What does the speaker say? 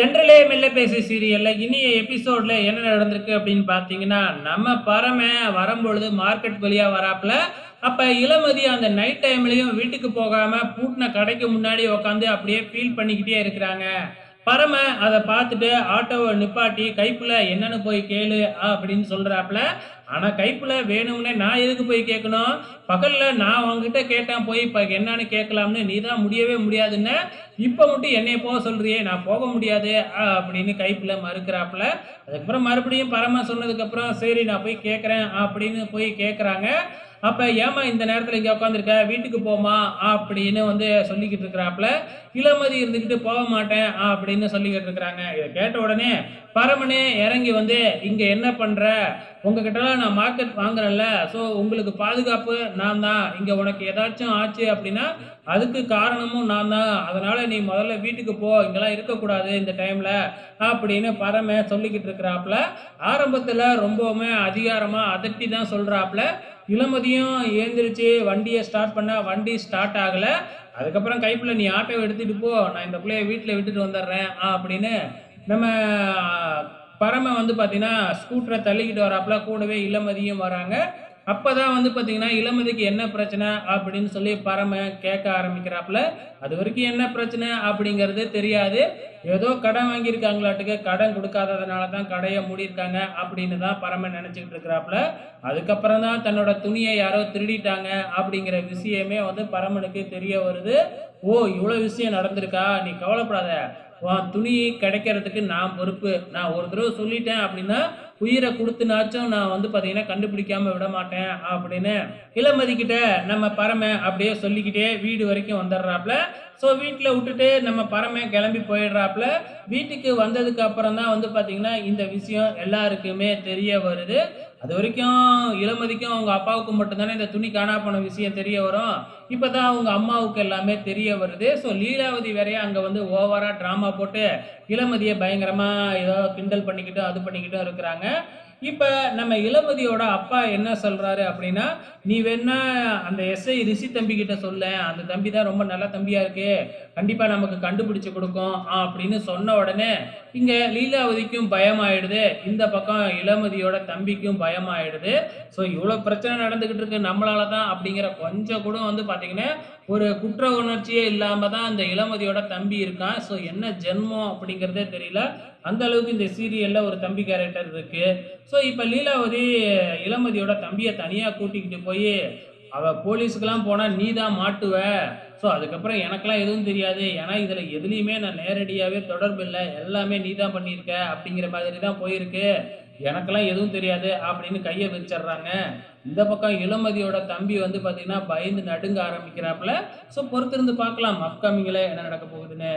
சென்ட்ரலே மெல்ல பேசி சீரியல்ல இனிய எபிசோட்ல என்ன நடந்திருக்கு அப்படின்னு பார்த்தீங்கன்னா நம்ம பரம வரும்பொழுது மார்க்கெட் வழியா வராப்புல அப்ப இளமதி அந்த நைட் டைம்லயும் வீட்டுக்கு போகாம பூட்டின கடைக்கு முன்னாடி உட்காந்து அப்படியே ஃபீல் பண்ணிக்கிட்டே இருக்கிறாங்க. பரம அதை பார்த்துட்டு ஆட்டோவை நிப்பாட்டி கைப்புல என்னன்னு போய் கேளு அப்படின்னு சொல்றாப்புல ஆனால் கைப்பில் வேணும்னே நான் எதுக்கு போய் கேட்கணும்? பகலில் நான் உங்ககிட்ட கேட்டேன் போய் இப்போ என்னன்னு கேட்கலாம்னு நீ தான் முடியவே முடியாதுன்னு இப்போ மட்டும் என்னை போக சொல்கிறியே நான் போக முடியாது ஆ, அப்படின்னு கைப்பில் மறுக்கிறாப்புல. அதுக்கப்புறம் மறுபடியும் பரம சொன்னதுக்கப்புறம் சரி நான் போய் கேட்குறேன் அப்படின்னு போய் கேட்குறாங்க. அப்போ ஏமா இந்த நேரத்தில் இங்கே உட்காந்துருக்க வீட்டுக்கு போமா அப்படின்னு வந்து சொல்லிக்கிட்டு இருக்கிறாப்புல. இளமதி இருந்துக்கிட்டு போக மாட்டேன் அப்படின்னு சொல்லிக்கிட்டு இருக்கிறாங்க. இதை கேட்ட உடனே பரமனே இறங்கி வந்து இங்கே என்ன பண்ணுற உங்ககிட்டலாம் நான் மார்க்கெட் வாங்குறேன்ல. ஸோ உங்களுக்கு பாதுகாப்பு நான் தான். இங்கே உனக்கு ஏதாச்சும் ஆச்சு அப்படின்னா அதுக்கு காரணமும் நான் தான். அதனால் நீ முதல்ல வீட்டுக்கு போ. இங்கெல்லாம் இருக்கக்கூடாது இந்த டைமில் அப்படின்னு பரம சொல்லிக்கிட்டு இருக்கிறாப்புல. ஆரம்பத்தில் ரொம்பவுமே அதிகாரமாக அதட்டி தான் சொல்கிறாப்புல இளமதியும் ஏந்திரிச்சு வண்டியை ஸ்டார்ட் பண்ணால் வண்டி ஸ்டார்ட் ஆகலை. அதுக்கப்புறம் கைப்பில் நீ ஆட்டோ எடுத்துகிட்டு போ. நான் இந்த பிள்ளைய வீட்டில் விட்டுட்டு வந்துடுறேன் அப்படின்னு நம்ம பரம வந்து பார்த்தீங்கன்னா ஸ்கூட்டரை தள்ளிக்கிட்டு வராப்புல கூடவே இளமதியும் வராங்க. அப்போ தான் வந்து பார்த்தீங்கன்னா இளமதிக்கு என்ன பிரச்சனை அப்படின்னு சொல்லி பரம கேட்க ஆரம்பிக்கிறாப்புல. அது வரைக்கும் என்ன பிரச்சனை அப்படிங்கிறது தெரியாது. ஏதோ கடன் வாங்கியிருக்காங்களாட்டுக்கு கடன் கொடுக்காததுனால தான் கடையை மூடியிருக்காங்க அப்படின்னு தான் பரம நினச்சிக்கிட்டு இருக்கிறாப்புல. அதுக்கப்புறம் தான் தன்னோட துணியை யாரோ திருடிட்டாங்க அப்படிங்கிற விஷயமே வந்து பரமனுக்கு தெரிய வருது. ஓ இவ்வளோ விஷயம் நடந்திருக்கா? நீ கவலைப்படாத. துணி கிடைக்கிறதுக்கு நான் பொறுப்பு. நான் ஒரு தடவை சொல்லிட்டேன் அப்படின்னா உயிரை கொடுத்துனாச்சும் நான் வந்து பார்த்தீங்கன்னா கண்டுபிடிக்காம விட மாட்டேன் அப்படின்னு இளமதிக்கிட்ட நம்ம பறமை அப்படியே சொல்லிக்கிட்டே வீடு வரைக்கும் வந்துடுறாப்புல. ஸோ வீட்டில் விட்டுட்டு நம்ம பறமை கிளம்பி போயிடுறாப்புல. வீட்டுக்கு வந்ததுக்கு அப்புறம் தான் வந்து பார்த்தீங்கன்னா இந்த விஷயம் எல்லாருக்குமே தெரிய வருது. அது வரைக்கும் இளமதிக்கும் அவங்க அப்பாவுக்கும் மட்டும்தானே இந்த துணி காணா போன விஷயம் தெரிய வரும். இப்போ தான் அவங்க அம்மாவுக்கு எல்லாமே தெரிய வருது. ஸோ லீலாவதி வேறையா அங்கே வந்து ஓவராக ட்ராமா போட்டு இளமதியை பயங்கரமாக ஏதோ கிண்டல் பண்ணிக்கிட்டும் அது பண்ணிக்கிட்டும் இருக்கிறாங்க. இப்போ நம்ம இளமதியோட அப்பா என்ன சொல்கிறாரு அப்படின்னா நீ வேணா அந்த எஸ்ஐ ரிஷி தம்பி கிட்ட சொல்ல அந்த தம்பி தான் ரொம்ப நல்ல தம்பியா இருக்கு. கண்டிப்பாக நமக்கு கண்டுபிடிச்சு கொடுக்கும். அப்படின்னு சொன்ன உடனே இங்கே லீலாவதிக்கும் பயமாயிடுது. இந்த பக்கம் இளமதியோட தம்பிக்கும் பயமாயிடுது. ஸோ இவ்வளோ பிரச்சனை நடந்துக்கிட்டு இருக்கு நம்மளால தான் அப்படிங்கிற கொஞ்சம் கூட வந்து பார்த்தீங்கன்னா ஒரு குற்ற உணர்ச்சியே இல்லாமல் தான் அந்த இளமதியோட தம்பி இருக்கான். ஸோ என்ன ஜென்மம் அப்படிங்கிறதே தெரியல. அந்த அளவுக்கு இந்த சீரியலில் ஒரு தம்பி கேரக்டர் இருக்கு. ஸோ இப்போ லீலாவதி இளமதியோட தம்பியை தனியாக கூட்டிக்கிட்டு போய் அவள் போலீஸுக்கெல்லாம் போனால் நீ தான் மாட்டுவ. ஸோ அதுக்கப்புறம் எனக்கெல்லாம் எதுவும் தெரியாது. ஏன்னா இதில் எதுலேயுமே நான் நேரடியாகவே தொடர்பு இல்லை. எல்லாமே நீ தான் பண்ணியிருக்க அப்படிங்கிற மாதிரி தான் போயிருக்கு. எனக்கெல்லாம் எதுவும் தெரியாது அப்படின்னு கையை வச்சிடுறாங்க இந்த பக்கம் இளமதியோட தம்பி வந்து பார்த்தீங்கன்னா பயந்து நடுங்க ஆரம்பிக்கிறாப்புல. ஸோ பொறுத்திருந்து பார்க்கலாம் அப்கமிங்கில் என்ன நடக்க போகுதுன்னு.